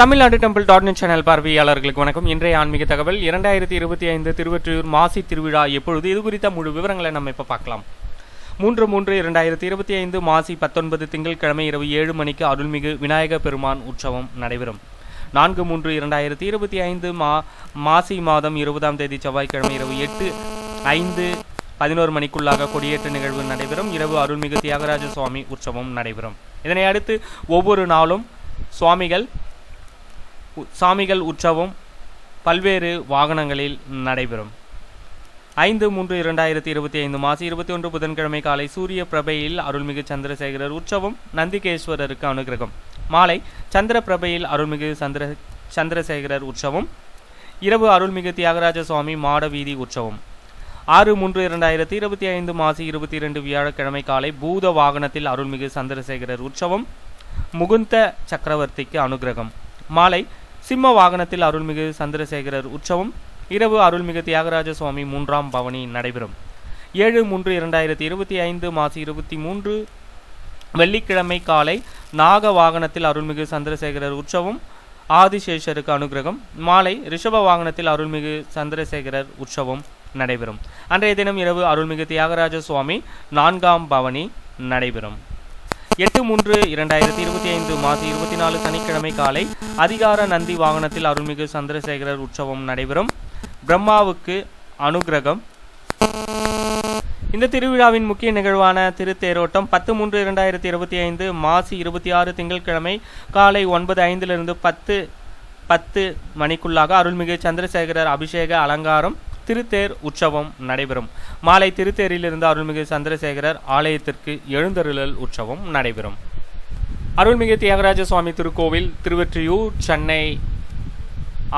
Tamil Nadu temple dot net channel பார்வையாளர்களுக்கு வணக்கம். இன்றைய ஆன்மீக தகவல் இரண்டாயிரத்தி இருபத்தி ஐந்து திருவற்றியூர் மாசி திருவிழா எப்பொழுது? இது குறித்த முழு விவரங்களை நம்ம இப்போ பார்க்கலாம். மூன்று மூன்று இரண்டாயிரத்தி இருபத்தி ஐந்து மாசி பத்தொன்பது திங்கட்கிழமை இரவு ஏழு மணிக்கு அருள்மிகு விநாயக பெருமான் உற்சவம் நடைபெறும். நான்கு மூன்று இரண்டாயிரத்தி இருபத்தி ஐந்து மா மாசி மாதம் இருபதாம் தேதி செவ்வாய்க்கிழமை இரவு எட்டு ஐந்து பதினோரு மணிக்குள்ளாக கொடியேற்ற நிகழ்வு நடைபெறும். இரவு அருள்மிகு தியாகராஜ சுவாமி உற்சவம் நடைபெறும். இதனை அடுத்து ஒவ்வொரு நாளும் சுவாமிகள் சாமிகள் உற்சவம் பல்வேறு வாகனங்களில் நடைபெறும். ஐந்து மூன்று இரண்டாயிரத்தி இருபத்தி ஐந்து மாசி இருபத்தி ஒன்று புதன்கிழமை காலை சூரிய பிரபையில் அருள்மிகு சந்திரசேகரர் உற்சவம் நந்திகேஸ்வரருக்கு அனுகிரகம். மாலை சந்திர பிரபையில் அருள்மிகு சந்திர சந்திரசேகரர் உற்சவம் இரவு அருள்மிகு தியாகராஜ சுவாமி மாட வீதி உற்சவம். ஆறு மூன்று இரண்டாயிரத்தி இருபத்தி ஐந்து மாசி இருபத்தி இரண்டு வியாழக்கிழமை காலை பூத வாகனத்தில் அருள்மிகு சந்திரசேகரர் உற்சவம் முகுந்த சக்கரவர்த்திக்கு அனுகிரகம். மாலை சிம்ம வாகனத்தில் அருள்மிகு சந்திரசேகரர் உற்சவம். இரவு அருள்மிகு தியாகராஜ சுவாமி மூன்றாம் பவனி நடைபெறும். ஏழு மூன்று இரண்டாயிரத்தி இருபத்தி ஐந்து மாசி இருபத்தி மூன்று வெள்ளிக்கிழமை காலை நாக வாகனத்தில் அருள்மிகு சந்திரசேகரர் உற்சவம். ஆதிசேஷருக்கு அனுகிரகம். மாலை ரிஷப வாகனத்தில் அருள்மிகு சந்திரசேகரர் உற்சவம் நடைபெறும். அன்றைய தினம் இரவு அருள்மிகு தியாகராஜ சுவாமி நான்காம் பவனி நடைபெறும். எட்டு மூன்று இரண்டாயிரத்தி இருபத்தி ஐந்து மாசி இருபத்தி நாலு சனிக்கிழமை காலை அதிகார நந்தி வாகனத்தில் அருள்மிகு சந்திரசேகரர் உற்சவம் நடைபெறும். பிரம்மாவுக்கு அனுகிரகம். இந்த திருவிழாவின் முக்கிய நிகழ்வான திருத்தேரோட்டம் பத்து மூன்று இரண்டாயிரத்தி இருபத்தி ஐந்து மாசி இருபத்தி ஆறு திங்கட்கிழமை காலை ஒன்பது ஐந்திலிருந்து பத்து பத்து மணிக்குள்ளாக அருள்மிகு சந்திரசேகரர் அபிஷேக அலங்காரம். திருத்தேர் உற்சவம் நடைபெறும். மாலை திருத்தேரிலிருந்து அருள்மிகு சந்திரசேகரர் ஆலயத்திற்கு எழுந்தருளல் உற்சவம் நடைபெறும். அருள்மிகு தியாகராஜ சுவாமி திருக்கோவில் திருவெற்றியூர் சென்னை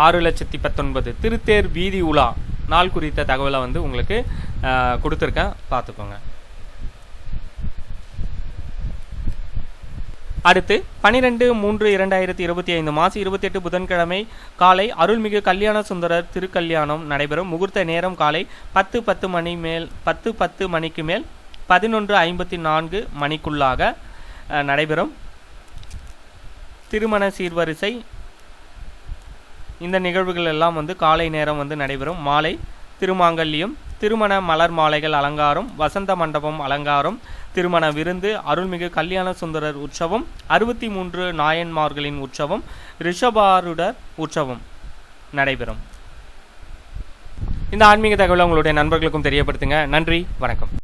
ஆறு லட்சத்தி பத்தொன்பது. திருத்தேர் வீதி உலா. நாள் குறித்த தகவலை வந்து உங்களுக்கு கொடுத்துருக்கேன். பார்த்துக்கோங்க. அடுத்து பனிரெண்டு மூன்று இரண்டாயிரத்தி இருபத்தி ஐந்து மாசி இருபத்தி எட்டு புதன்கிழமை காலை அருள்மிகு கல்யாண சுந்தரர் திருக்கல்யாணம் நடைபெறும். முகூர்த்த நேரம் காலை பத்து பத்து மணி மேல் பத்து பத்து மணிக்கு மேல் பதினொன்று ஐம்பத்தி நான்கு மணிக்குள்ளாக அஹ், நடைபெறும். திருமண சீர்வரிசை. இந்த நிகழ்வுகள் எல்லாம் வந்து காலை நேரம் வந்து நடைபெறும். மாலை திருமாங்கல்யம் திருமண மலர் மாலைகள் அலங்காரம் வசந்த மண்டபம் அலங்காரம் திருமண விருந்து அருள்மிகு கல்யாண சுந்தரர் உற்சவம் அறுபத்தி மூன்று நாயன்மார்களின் உற்சவம் ரிஷபாருடர் உற்சவம் நடைபெறும். இந்த ஆன்மீக தகவலை உங்களுடைய நண்பர்களுக்கும் தெரியப்படுத்துங்க. நன்றி வணக்கம்.